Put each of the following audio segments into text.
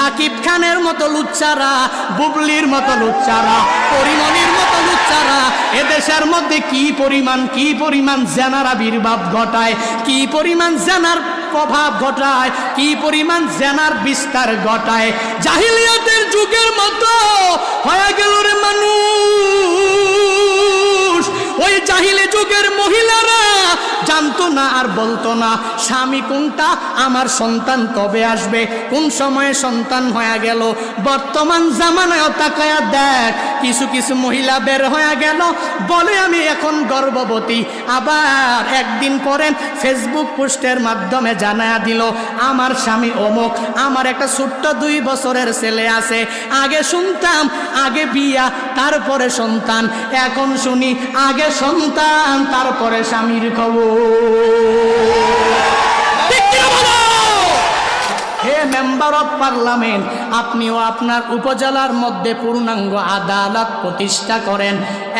সাকিব খানের মতো লুচ্চারা, বুবলির মতো লুচ্চারা পরিমণির মতো লুচ্চারা, এদেশের মধ্যে কি পরিমাণ কি পরিমাণ জেনার আবির্ভাব ঘটায়, কি পরিমাণ জেনার প্রভাব ঘটায়, কি পরিমাণ জেনার বিস্তার ঘটায়। জাহিলিয়াতের যুগের মতো হয়ে গেল রে মানুষ। ওই জাহিলি যুগের মহিলারা জানতো না আর বলতো না, স্বামী কোনটা? আমার সন্তান কবে আসবে? কোন সময়ে সন্তান হয়ে গেল? বর্তমান জামানায় তাকায়া দেখ, কিছু কিছু মহিলা বের হয়ে গেল। বলে আমি এখন গর্ভবতী। আবার একদিন পরে ফেসবুক পোস্টের মাধ্যমে জানায়া দিল, আমার স্বামী অমুক, আমার একটা ছোট্ট দুই বছরের ছেলে আছে। আগে শুনতাম, আগে বিয়া, তারপরে সন্তান। এখন শুনি, আগে সন্তান তারপরে স্বামীর খবর? হে মেম্বার অফ পার্লামেন্ট আপনিও আপনার উপজেলার মধ্যে পূর্ণাঙ্গ আদালত প্রতিষ্ঠা করেন।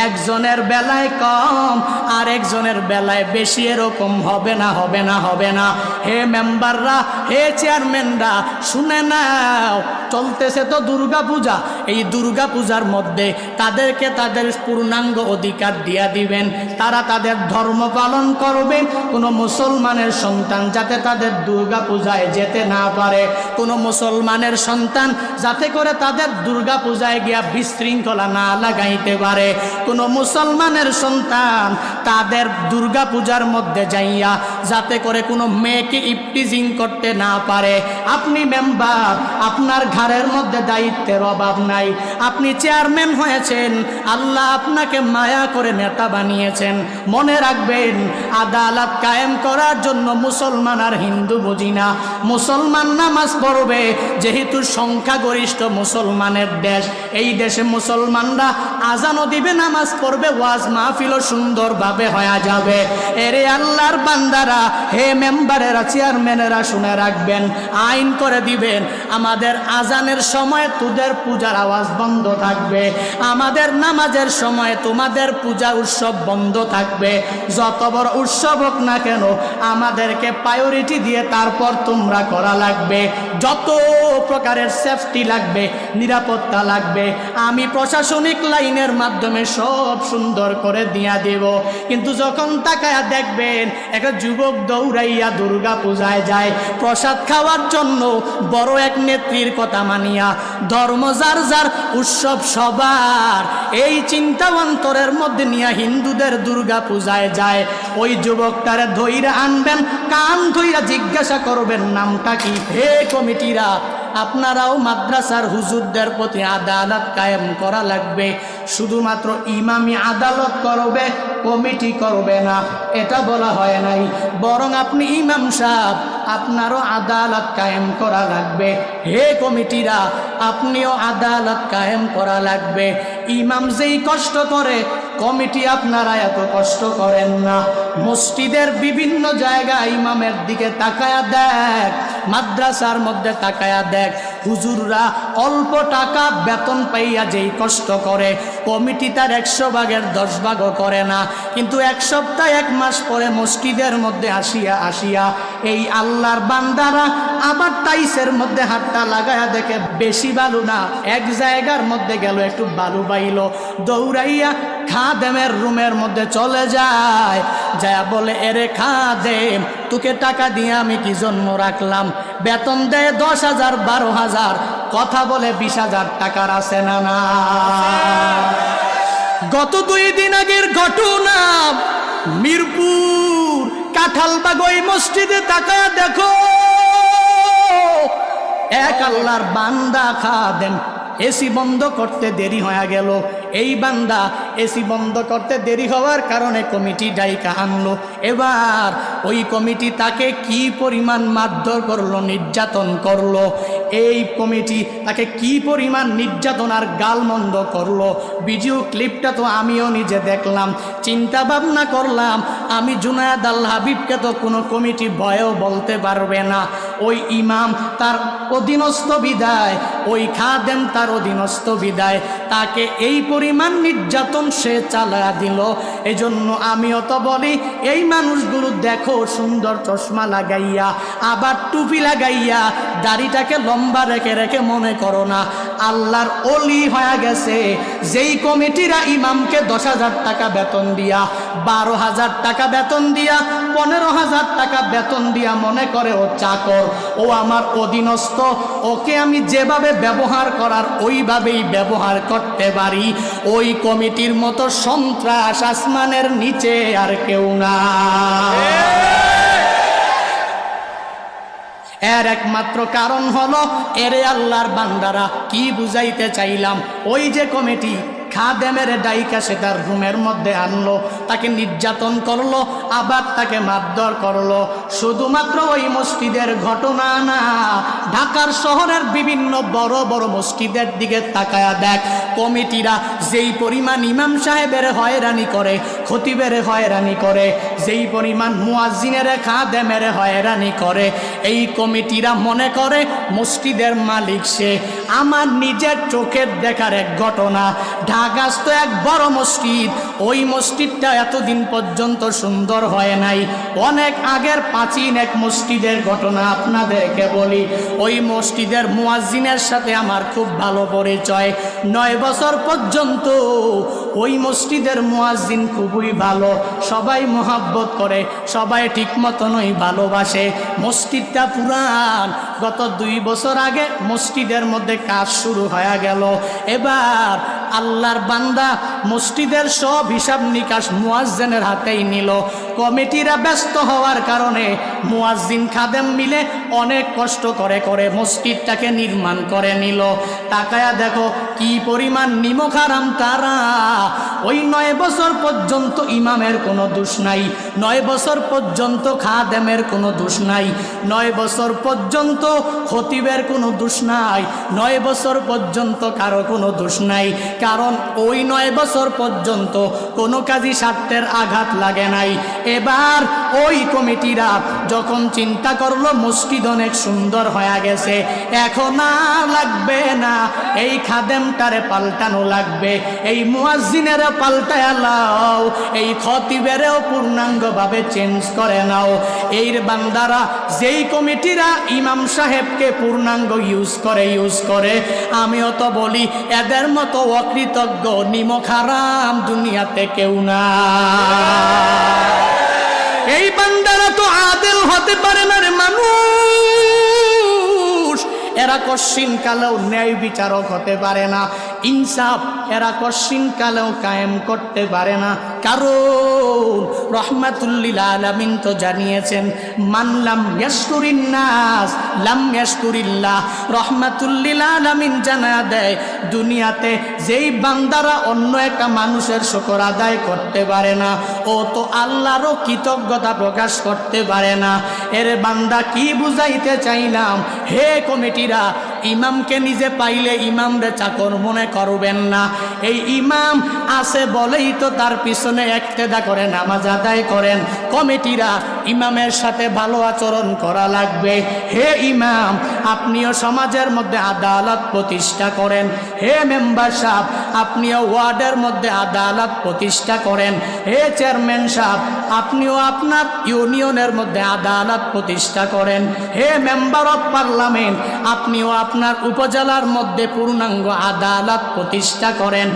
একজনের বেলায় কম আর একজনের বেলায় বেশি এরকম হবে না হবে না হবে না। হে মেম্বাররা হে চেয়ারম্যানরা শুনে নাও। চলতেছে তো দুর্গা পূজা। এই দুর্গা পূজার মধ্যে তাদেরকে তাদের পূর্ণাঙ্গ অধিকার দিয়া দিবেন। তারা তাদের ধর্ম পালন করবে। কোনো মুসলমানের সন্তান যাতে তাদের দুর্গা পূজায় যেতে না পারে। কোনো মুসলমানের সন্তান যাতে করে তাদের দুর্গা পূজায় গিয়া বিশৃঙ্খলা না লাগাইতে পারে। কোনো মুসলমানের সন্তান তাদের দুর্গা পূজার মধ্যে যাইয়া যাতে করে কোনো মেয়েকে ইপটিজিং করতে না পারে। আপনি মেম্বার, আপনার ঘরের মধ্যে দায়িত্বের অভাব নাই। আপনি চেয়ারম্যান হয়েছেন, আল্লাহ আপনাকে মায়া করে নেতা বানিয়েছেন। মনে রাখবেন, আদালত কায়েম করার জন্য মুসলমান আর হিন্দু বুঝি না। মুসলমান নামাজ পড়বে, যেহেতু সংখ্যাগরিষ্ঠ মুসলমানের দেশ। এই দেশে মুসলমানরা আজানও দিবে, নামাজ পড়বে, ওয়াজ মাহফিলও সুন্দরভাবে হয়ে যাবে। এরে আল্লাহর বান্দারা, হে মেম্বারেরা, চেয়ারম্যানেরা শুনে রাখবেন, আইন করে দিবেন। আমাদের আজানের সময় তোদের পূজার আওয়াজ বন্ধ থাকবে। আমাদের নামাজের সময় তোমাদের পূজা উৎসব বন্ধ থাকবে। যত বড় উৎসব হোক না কেন, আমাদেরকে প্রায়োরিটি দিয়ে তারপর তোমরা করা লাগবে। যত প্রকারের সেফটি লাগবে, নিরাপত্তা লাগবে, আমি প্রশাসনিক লাইনের মাধ্যমে সব সুন্দর করে দিয়া দেব। কিন্তু যখন তাকায়া দেখবেন, একটা যুবক দৌড়াইয়া দুর্গা পূজায় যায়, প্রসাদ খাওয়ার জন্য বড় এক নেত্রীর কথা মানিয়া ধর্ম যার যার উৎসব সবার, এই চিন্তা অন্তরের মধ্যে নিয়ে হিন্দুদের দুর্গা পূজায় যায়। ওই যুবকটারে ধৈরা আনবেন, কান ধইরা জিজ্ঞাসা করবেন, নামটা কি? হে কমিটিরা, আপনারাও মাদ্রাসার হুজুরদের প্রতি আদালত কায়েম করা লাগবে। শুধুমাত্র ইমামি আদালত করবে, কমিটি করবে না। এটা বলা হয় নাই। বরং আপনি ইমাম সাহেব আপনারও আদালত কায়েম করা লাগবে। হে কমিটিরা, আপনিও আদালত কায়েম করা লাগবে। ইমাম যেই কষ্ট করে, কমিটি আপনারা এত কষ্ট করেন না। মসজিদের বিভিন্ন জায়গায় ইমামের দিকে তাকায়া দেখ। মাদ্রাসার মধ্যে তাকায়া দেখ, হুজুররা অল্প টাকা বেতন পাইয়া যেই কষ্ট করে, কমিটি তার একশো ভাগের দশ ভাগও করে না। কিন্তু এক সপ্তাহ, এক মাস পরে মসজিদের মধ্যে আসিয়া আসিয়া এই আল্লাহর বান্দারা আবার টাইসের মধ্যে হাতটা লাগায়া দেখে, বেশি বালু না, এক জায়গার মধ্যে গেল, একটু বালু পাইল। দৌড়াইয়া খাদেমের রুমের মধ্যে চলে যায় যা বলে, এরে খাদেম তোকে টাকা দিয়ে আমি কি জন্ম রাখলাম? বেতন দেয় দশ হাজার, বারো হাজার, কথা বলে বিশ হাজার টাকার আছে না না? গত দুই দিন আগের ঘটনা, মিরপুর কাঁঠালবাগ ওই মসজিদে তাকায় দেখো। এক আল্লাহর বান্দা খা দেন, এসি বন্ধ করতে দেরি হয়ে গেল। এই বান্দা এসি বন্ধ করতে দেরি হওয়ার কারণে কমিটি ডাইকা আনলো। এবার ওই কমিটি তাকে কি পরিমাণ মারধর করল, নির্যাতন করল? এই কমিটি তাকে কি পরিমাণ নির্যাতন আর গালমন্দ করল? ভিডিও ক্লিপটা তো আমিও নিজে দেখলাম। চিন্তা ভাবনা করলাম, আমি জুনায়দ আল হাবিবকে তো কোনো কমিটি ভয়ও বলতে পারবে না। ওই ইমাম তার অধীনস্থ বিদায়, ওই খাদেম তার অধীনস্থ বিদায়। তাকে এই পরিমাণ নির্যাতন সে চালা দিল। এই জন্য আমিও তো বলি, এই মানুষগুলো দেখো সুন্দর চশমা লাগাইয়া, আবার টুপি লাগাইয়া, দাড়িটাকে লম্বা রেখে রেখে মনে করো না, আল্লাহর অলি হয়ে গেছে। যেই কমিটিরা ইমামকে দশ হাজার টাকা বেতন দিয়া বারো হাজার টাকা বেতন দিয়া, পনেরো হাজার টাকা বেতন দিয়া মনে করে, ও চাকর, ও আমার অধীনস্থ, ওকে আমি যেভাবে ব্যবহার করার, ওইভাবেই ব্যবহার করতে পারি। ওই কমিটির মতো সন্ত্রাস আসমানের নিচে আর কেউ না। এর একমাত্র কারণ হলো, এরে আল্লাহর বান্দারা কি বুঝাইতে চাইলাম? ওই যে কমিটি খাদেমের ডাইকা সে তার রুমের মধ্যে আনলো তাকে নির্যাতন করল আবার তাকে মারধর করল। শুধুমাত্র ওই মসজিদের ঘটনা না, ঢাকার শহরের বিভিন্ন বড় বড় মসজিদের দিকে তাকায়া দেখ। কমিটিরা যেই পরিমাণ ইমাম সাহেবের হয়রানি করে, খতিবের হয়রানি করে, যেই পরিমাণ মুয়াজিনের খাদেমের হয়রানি করে, এই কমিটিরা মনে করে মসজিদের মালিক সে। আমার নিজের চোখের দেখার এক ঘটনা ঢাকাস তো এক বড় মসজিদ ওই মসজিদটা এতদিন পর্যন্ত সুন্দর হয় নাই। অনেক আগের প্রাচীন এক মসজিদের ঘটনা আপনাদেরকে বলি। ওই মসজিদের মুয়াজ্জিনের সাথে আমার খুব ভালো পরিচয়। নয় বছর পর্যন্ত ওই মসজিদের মুয়াজ্জিন খুবই ভালো। সবাই মোহাব্বত করে, সবাই ঠিক মতনই ভালোবাসে। মসজিদটা পুরান। গত দুই বছর আগে মসজিদের মধ্যে কাজ শুরু হয়ে গেল। এবার আল্লাহর বান্দা মসজিদের সব হিসাব নিকাশ মুয়াজ্জেনের হাতেই নিল। কমিটিরা ব্যস্ত হওয়ার কারণে মুয়াজ্জিন খাদেম মিলে অনেক কষ্ট করে করে মসজিদটাকে নির্মাণ করে নিল। তাকায়া দেখো কি পরিমাণ নিমখারাম তারা? ওই নয় বছর পর্যন্ত ইমামের কোনো দোষ নাই। নয় বছর পর্যন্ত খাদেমের কোনো দোষ নাই। নয় বছর পর্যন্ত খতিবের কোনো দোষ নাই। নয় বছর পর্যন্ত কারও কোনো দোষ নাই। কারণ ওই নয় বছর পর্যন্ত কোনো কাজই স্বার্থের আঘাত লাগে নাই। এবার ওই কমিটিরা যখন চিন্তা করল, মসজিদ অনেক সুন্দর হয়ে গেছে। এখন আর লাগবে না। এই খাদেমটারে পাল্টানো লাগবে। এই মুয়াজ্জিনের পাল্টায় লাও, এই খতিবেরেও পূর্ণাঙ্গভাবে চেঞ্জ করে নাও। এই বান্দারা, যেই কমিটিরা ইমাম সাহেবকে পূর্ণাঙ্গ ইউজ করে ইউজ করে, আমিও তো বলি, এদের মতো অকৃতজ্ঞ নিমখারাম দুনিয়াতে কেউ না এই বান্দারা তো আদেল হতে পারে না রে মানুষ। এরা কশ্চিন কালেও ন্যায় বিচারক হতে পারে না। ইনসাফ এরা কশ্চিন কালেও কায়েম করতে পারে না। কারণ রহমাতুল্লিল আলামিন তো জানিয়েছেন মানলাম ইয়াসকুরিন নাস, লাম ইয়াসকুরিল্লাহ রহমাতুল্লিল আলামিন জানা দেয়, দুনিয়াতে যেই বান্দারা অন্য একটা মানুষের শকর আদায় করতে পারে না, ও তো আল্লাহরও কৃতজ্ঞতা প্রকাশ করতে পারে না। এর বান্দা কি বুঝাইতে চাইলাম? হে কমিটিরা ইমামকে নিজে পাইলে ইমামরে চাকর মনে করবেন না। এই ইমাম আছে বলেই তো তার পিছনে একতেদা করে, নামাজ আদায় করেন। কমিটিরা ইমামের সাথে ভালো আচরণ করা লাগবে। হে ইমাম, আপনিও সমাজের মধ্যে আদালত প্রতিষ্ঠা করেন। হে মেম্বার সাহেব, আপনিও ওয়ার্ডের মধ্যে আদালত প্রতিষ্ঠা করেন। হে চেয়ারম্যান সাহেব আপনিও আপনার ইউনিয়নের মধ্যে আদালত প্রতিষ্ঠা করেন। হে মেম্বার অফ পার্লামেন্ট, আপনিও আপনার উপজেলার মধ্যে পূর্ণাঙ্গ আদালত প্রতিষ্ঠা করেন।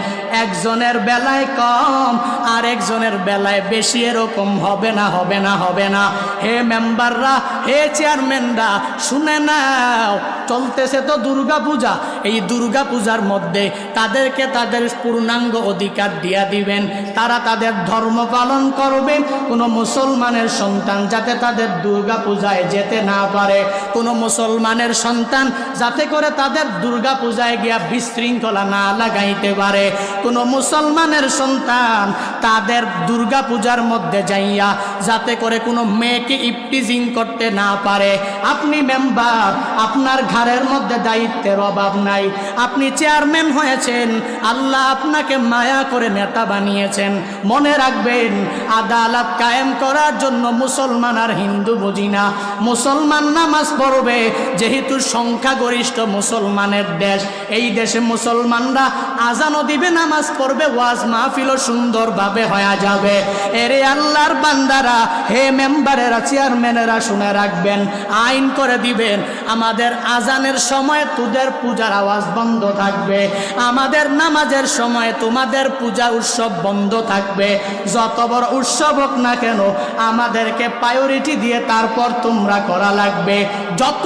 একজনের বেলায় কম, আর একজনের বেলায় বেশি এরকম হবে না হবে না হবে না। হে মেম্বাররা, হে চেয়ারম্যানরা, শুনে নাও, চলতেছে তো দুর্গা পূজা এই দুর্গা পূজার মধ্যে তাদেরকে তাদের পূর্ণাঙ্গ অধিকার দিয়া দিবেন। তারা তাদের ধর্ম পালন করবে কোনো মুসলমানের সন্তান যাতে তাদের দুর্গা পূজায় যেতে না পারে, কোনো মুসলমানের সন্তান যাতে করে তাদের দুর্গা পূজায় গিয়া বিশৃঙ্খলা না লাগাইতে পারে, কোনো মুসলমানের সন্তান তাদের দুর্গা পূজার মধ্যে যাইয়া যাতে করে কোনো মেয়েকে ইপটিজিং করতে না পারে। আপনি মেম্বার, আপনার ঘরের মধ্যে দায়িত্বের অভাব নাই। আপনি চেয়ারম্যান হয়েছেন, আল্লাহ আপনাকে মায়া করে নেতা বানিয়েছেন। মনে রাখবেন, আদালত কায়েম করার জন্য মুসলমান আর হিন্দু বুঝি না। মুসলমান নামাজ পড়বে, যেহেতু সংখ্যাগরিষ্ঠ মুসলমানের দেশ। এই দেশে মুসলমানরা আজানও দিবে, নামাজ পড়বে, ওয়াজ মাহফিলও সুন্দরভাবে হয়ে যাবে। এরে আল্লাহর বান্দারা, হে মেম্বারেরা, চেয়ারম্যানেরা শুনে রাখবেন, আইন করে দিবেন, আমাদের আজানের সময় তোদের পূজার আওয়াজ বন্ধ থাকবে, আমাদের নামাজের সময় তোমাদের পূজা উৎসব বন্ধ থাকবে, যত বড় উৎসব হোক না কেন, আমাদেরকে প্রায়োরিটি দিয়ে তারপর তোমরা করা লাগবে, যত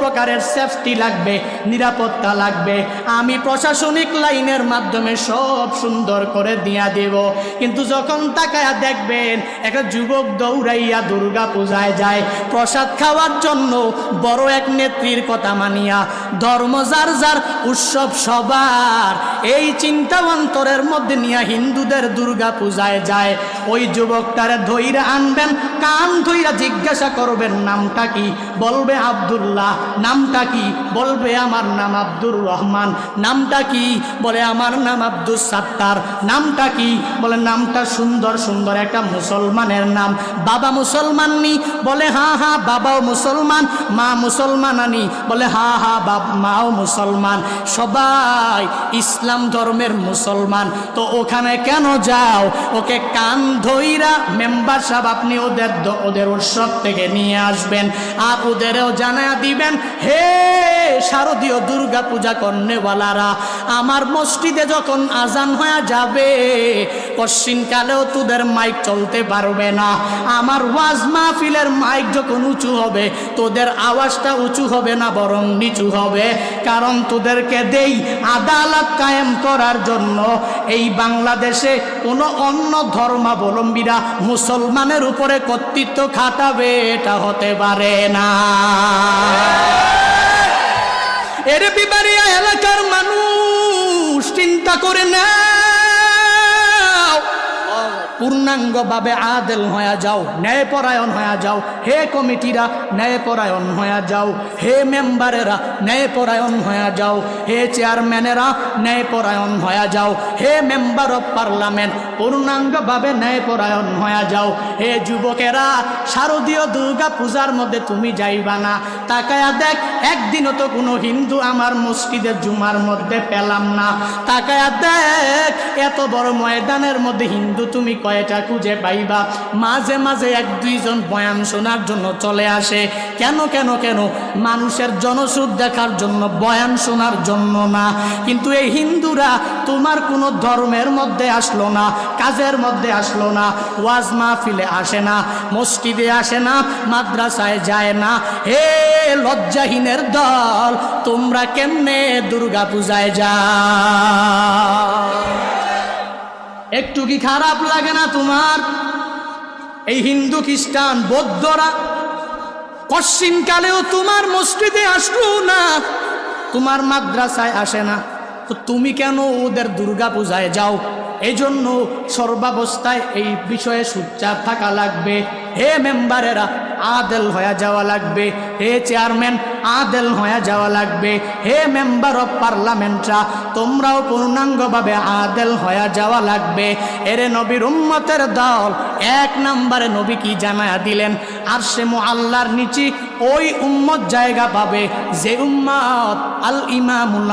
প্রকারের সেফটি লাগবে, নিরাপত্তা লাগবে, আমি প্রশাসনিক লাইনের মাধ্যমে সব সুন্দর করে দিয়া দেব। কিন্তু যখন তাকায়া দেখবেন, একটা যুবক দৌড়াইয়া দুর্গা পূজায় যায়। প্রসাদ খাওয়ার জন্য বড় এক নেত্রীর কথা মানিয়া, ধর্ম যার যার, উৎসব সবার। এই চিন্তা অন্তরের মধ্যে নিয়ে হিন্দুদের দুর্গা পূজায় যায়। ওই যুবকটারে ধৈরা আনবেন, কান ধৈরা জিজ্ঞাসা করবেন, নামটা কি? বলবে, আব্দুল্লাহ। নামটা কি? বলবে, আমার নাম আব্দুর রহমান। নামটা কি? বলে, আমার নাম আব্দুল সাত্তার। নামটা কি? বলে নামটা সুন্দর সুন্দর একটা মুসলমানের নাম। বাবা মুসলমান নি, বলে হা হ্যাঁ বাবাও মুসলমান, মা মুসলমান আনি, বলে হা হা, বাপ, মাও মুসলমান। সবাই ইসলাম ধর্মের মুসলমান। তো ওখানে কেন যাও? ওকে কান ধইরা মেম্বার সাহেব আপনি ওদের ওদের উৎসব থেকে নিয়ে আসবেন। আর ওদেরও জানা দিবেন, হে শারদীয় দুর্গা পূজা কর্নেওয়ালারা, আমার মসজিদে যখন আজান হয়ে যাবে কশ্চিনকালেও তোদের মাইক চলতে পারবে না। আমার ওয়াজ মাহফিলের মাইক যখন উঁচু হবে, তোদের আওয়াজটা উঁচু হবে না, বরং নিচু হবে। কারণ তোদেরকে দেই আদালত কায়েম করার জন্য। এই বাংলাদেশে কোনো অন্য ধর্মাবলম্বীরা মুসলমানের উপরে কর্তৃত্ব খাটাবে, এটা হতে পারে না। এর বিবারিয়া এলাকার মানুষ, চিন্তা করে না। পূর্ণাঙ্গভাবে আদেল হয়ে যাও, ন্যায়পরায়ণ হয়ে যাও। হে কমিটিরা, ন্যায়পরায়ণ হয়ে যাও। হে মেম্বারেরা, ন্যায়পরায়ণ হয়ে যাও। হে চেয়ারম্যানেরা, ন্যায়পরায়ণ হয়ে যাও। হে মেম্বার অফ পার্লামেন্ট, পূর্ণাঙ্গভাবে ন্যায়পরায়ণ হয়ে যাও। হে যুবকেরা, শারদীয় দুর্গা পূজার মধ্যে তুমি যাইবা না। তাকায়া দেখ, একদিনও তো কোনো হিন্দু আমার মসজিদের জুমার মধ্যে পেলাম না। তাকায়া দেখ, এত বড় ময়দানের মধ্যে হিন্দু তুমি কয়টা খুঁজে পাইবা। মাঝে মাঝে এক দুইজন বয়ান শোনার জন্য চলে আসে। কেন কেন কেন? মানুষের জনসুদ দেখার জন্য, বয়ান শোনার জন্য না। কিন্তু এই হিন্দুরা তোমার কোনো ধর্মের মধ্যে আসলো না, কাজের মধ্যে আসলো না, ওয়াজ মাহফিলে আসে না, মসজিদে আসে না, মাদ্রাসায় যায় না। হে লজ্জাহীনের দল, তোমরা কেমনে দুর্গা পূজায় যা একটু কি খারাপ লাগে না তোমার? এই হিন্দু খ্রিস্টান, বৌদ্ধরা কশ্চিনকালেও তোমার মসজিদে আসলো না, তোমার মাদ্রাসায় আসে না। তো তুমি কেন ওদের দুর্গা পূজায় যাও? এই জন্য সর্বাবস্থায় এই বিষয়ে সুচ্চার থাকা লাগবে। হে মেম্বারেরা, আদেল হয়ে যাওয়া লাগবে। হে চেয়ারম্যান আদেল হয়ে যাওয়া লাগবে। হে মেম্বার অফ পার্লামেন্টরা, তোমরাও পূর্ণাঙ্গভাবে আদেল হয়ে যাওয়া লাগবে। এরে নবীর উম্মতের দল, এক নম্বরে নবী কি জানায়া দিলেন? আর সে আল্লাহর নিচে ওই উম্মত জায়গা পাবে, যে উম্মত আল ইমামুল